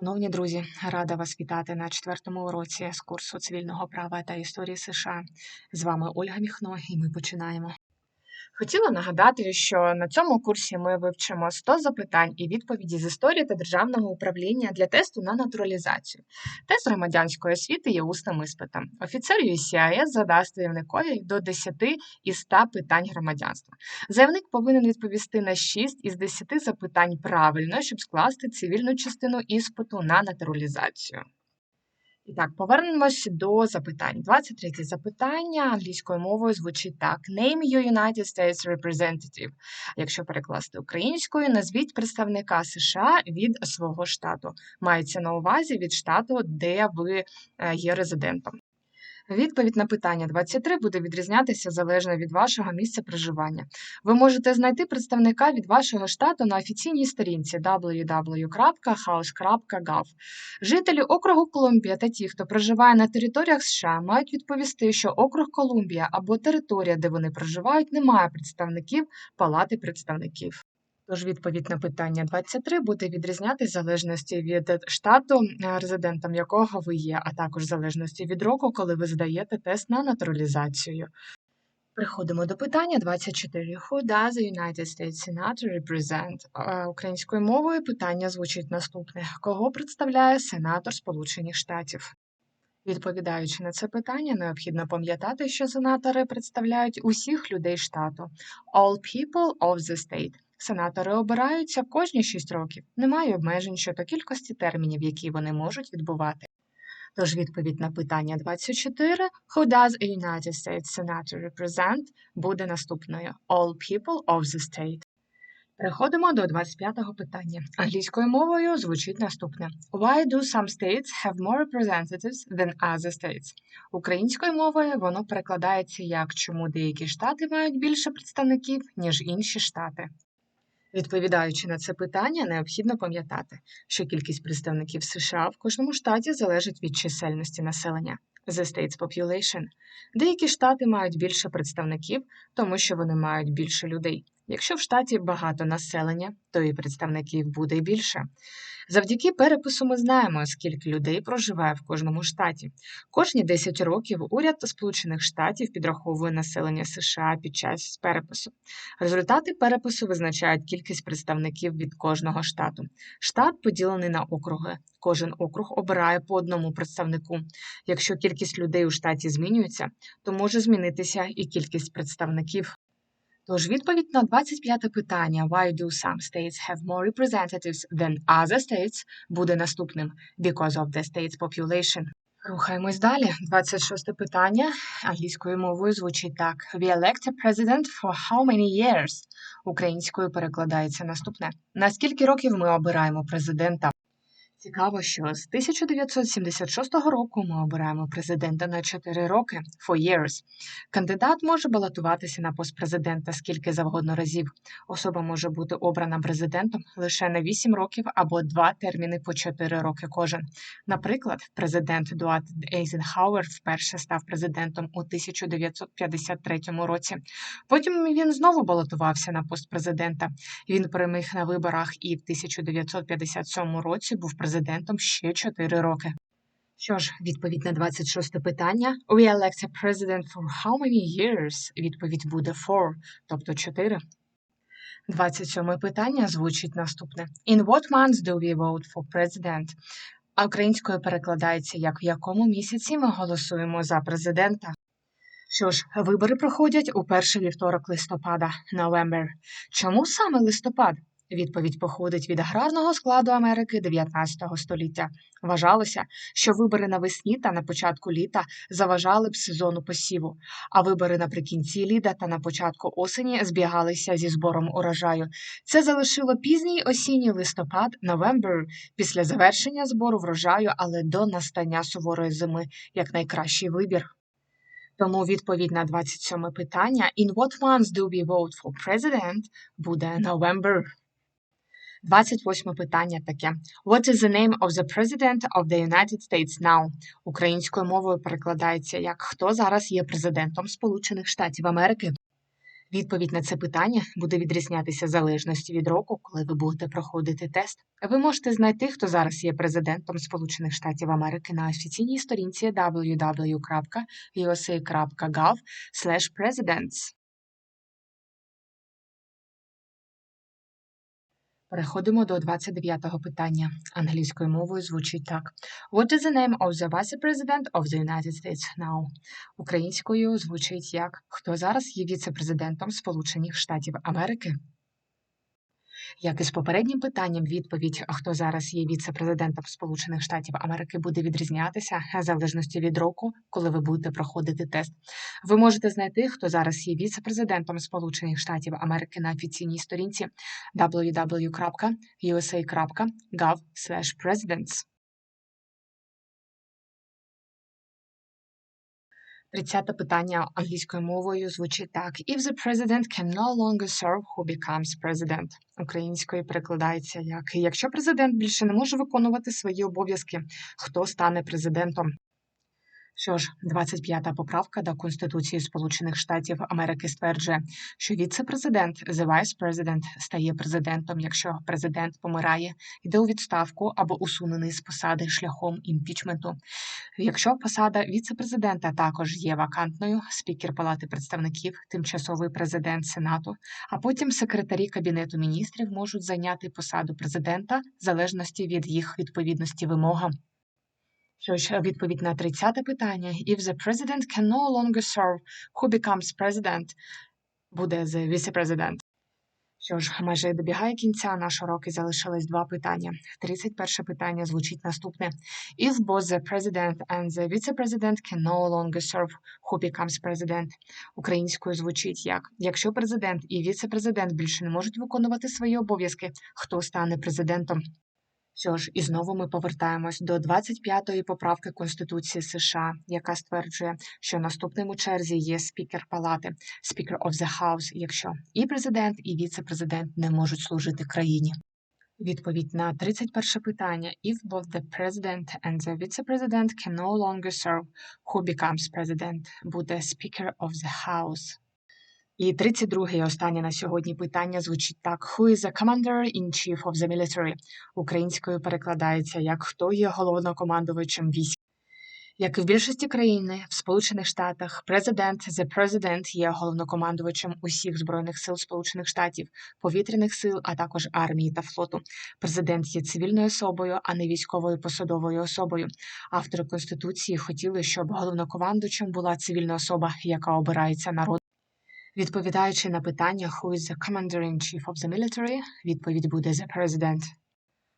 Шановні друзі, рада вас вітати на четвертому уроці з курсу цивільного права та історії США. З вами Ольга Міхно, і ми починаємо. Хотіла нагадати, що на цьому курсі ми вивчимо 100 запитань і відповіді з історії та державного управління для тесту на натуралізацію. Тест громадянської освіти є усним іспитом. Офіцер USCIS задасть заявникові до 10 із 100 питань громадянства. Заявник повинен відповісти на 6 із 10 запитань правильно, щоб скласти цивільну частину іспиту на натуралізацію. І так, повернемось до запитань. 23 запитання англійською мовою звучить так: Name your United States representative. Якщо перекласти українською, назвіть представника США від свого штату. Мається на увазі від штату, де ви е, є резидентом. Відповідь на питання 23 буде відрізнятися залежно від вашого місця проживання. Ви можете знайти представника від вашого штату на офіційній сторінці www.house.gov. Жителі округу Колумбія та ті, хто проживає на територіях США, мають відповісти, що округ Колумбія або територія, де вони проживають, не має представників Палати представників. Тож відповідь на питання 23 буде відрізнятися залежності від штату, е, резидентом якого ви є, а також залежності від року, коли ви здаєте тест на натуралізацію. Переходимо до питання 24. Who does the United States Senate represent? Е, Українською мовою питання звучить наступне: Кого представляє сенатор Сполучених Штатів? Відповідаючи на це питання, необхідно пам'ятати, що сенатори представляють усіх людей штату all people of the state. Сенатори обираються кожні 6 років. Немає обмежень щодо кількості термінів, які вони можуть відбувати. Тож відповідь на питання 24 Who does a United States Senator represent буде наступною All people of the state. Переходимо до 25-го питання. Англійською мовою звучить наступне: Why do some states have more representatives than other states? Українською мовою воно перекладається як чому деякі штати мають більше представників, ніж інші штати. Відповідаючи на це питання, необхідно пам'ятати, що кількість представників США в кожному штаті залежить від чисельності населення the state's population. Деякі штати мають більше представників, тому що вони мають більше людей. Якщо в штаті багато населення, то і представників буде більше. Завдяки перепису ми знаємо, скільки людей проживає в кожному штаті. Кожні 10 років уряд Сполучених Штатів підраховує населення США під час перепису. Результати перепису визначають кількість представників від кожного штату. Штат поділений на округи. Кожен округ обирає по одному представнику. Якщо кількість людей у штаті змінюється, то може змінитися і кількість представників. Тож відповідь на 25 питання Why do some states have more representatives than other states буде наступним Because of the state's population. Рухаємось далі. 26 питання англійською мовою звучить так: We elect a president for how many years? Українською перекладається наступне. На скільки років ми обираємо президента? Цікаво, що з 1976 року ми обираємо президента на 4 роки for years. Кандидат може балотуватися на пост президента скільки завгодно разів. Особа може бути обрана президентом лише на 8 років або два терміни по 4 роки кожен. Наприклад, президент Дуат Ейзенхауер вперше став президентом у 1953 році. Потім він знову балотувався на пост президента. Він переміг на виборах і в 1957 році був президентом президентом ще 4 роки. Що ж, відповідь на 26 питання. We elect a president for how many years? Відповідь буде for, тобто 4. 27 питання звучить наступне. In what months do we vote for president? А українською перекладається як в якому місяці ми голосуємо за президента. Що ж, вибори проходять у перший вівторок листопада, November. Чому саме листопад? Відповідь походить від аграрного складу Америки 19 століття. Вважалося, що вибори навесні та на початку літа заважали б сезону посіву, а вибори наприкінці літа та на початку осені збігалися зі збором урожаю. Це залишило пізній осінній листопад, новембер, після завершення збору врожаю, але до настання суворої зими як найкращий вибір. Тому відповідь на 27 питання In what months do we vote for president? буде November. 28 питання таке: What is the name of the President of the United States now? Українською мовою перекладається як Хто зараз є президентом Сполучених Штатів Америки? Відповідь на це питання буде відрізнятися в залежності від року, коли ви будете проходити тест. Ви можете знайти, хто зараз є президентом Сполучених Штатів Америки на офіційній сторінці www.usa.gov/presidents. Переходимо до 29-го питання. Англійською мовою звучить так: What is the name of the vice president of the United States now? Українською звучить як Хто зараз є віце-президентом Сполучених Штатів Америки? Як і з попереднім питанням, відповідь, хто зараз є віце-президентом Сполучених Штатів Америки, буде відрізнятися в залежності від року, коли ви будете проходити тест. Ви можете знайти, хто зараз є віце-президентом Сполучених Штатів Америки на офіційній сторінці www.usa.gov/presidents. Тридцяте питання англійською мовою звучить так: If the president can no longer serve, who becomes president? Українською перекладається як якщо президент більше не може виконувати свої обов'язки, хто стане президентом? Що ж, 25-та поправка до Конституції Сполучених Штатів Америки стверджує, що віце-президент, the vice president, стає президентом, якщо президент помирає, йде у відставку або усунений з посади шляхом імпічменту. Якщо посада віце-президента також є вакантною, спікер Палати представників, тимчасовий президент Сенату, а потім секретарі Кабінету міністрів можуть зайняти посаду президента в залежності від їх відповідності вимогам. Що ж, відповідь на 30 питання. If the president can no longer serve, who becomes president? Буде the vice-president. Що ж, майже добігає кінця наш урок і залишилось два питання. 31 питання звучить наступне. If both the president and the vice-president can no longer serve, who becomes president? Українською звучить як Якщо президент і віце-президент більше не можуть виконувати свої обов'язки, хто стане президентом? Що ж, і знову ми повертаємось до 25-ї поправки Конституції США, яка стверджує, що наступним у черзі є спікер палати, Speaker of the House, якщо і президент, і віце-президент не можуть служити країні. Відповідь на 31 питання: If both the president and the vice-president can no longer serve, who becomes president? буде Speaker of the House. І 32 і останнє на сьогодні питання звучить так: Who is the commander-in-chief of the military? Українською перекладається як хто є головнокомандувачем військ. Як і в більшості країни, в Сполучених Штатах президент the President є головнокомандувачем усіх збройних сил Сполучених Штатів, повітряних сил, а також армії та флоту. Президент є цивільною особою, а не військовою посадовою особою. Автори конституції хотіли, щоб головнокомандувачем була цивільна особа, яка обирається народом. Відповідаючи на питання Who is the commander-in-chief of the military, відповідь буде The President.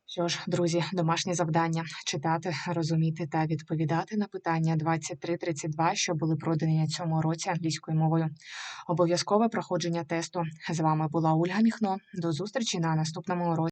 Що ж, друзі, домашнє завдання читати, розуміти та відповідати на питання 23-32, що були продані на цьому році англійською мовою. Обов'язкове проходження тесту. З вами була Ольга Міхно. До зустрічі на наступному уроці.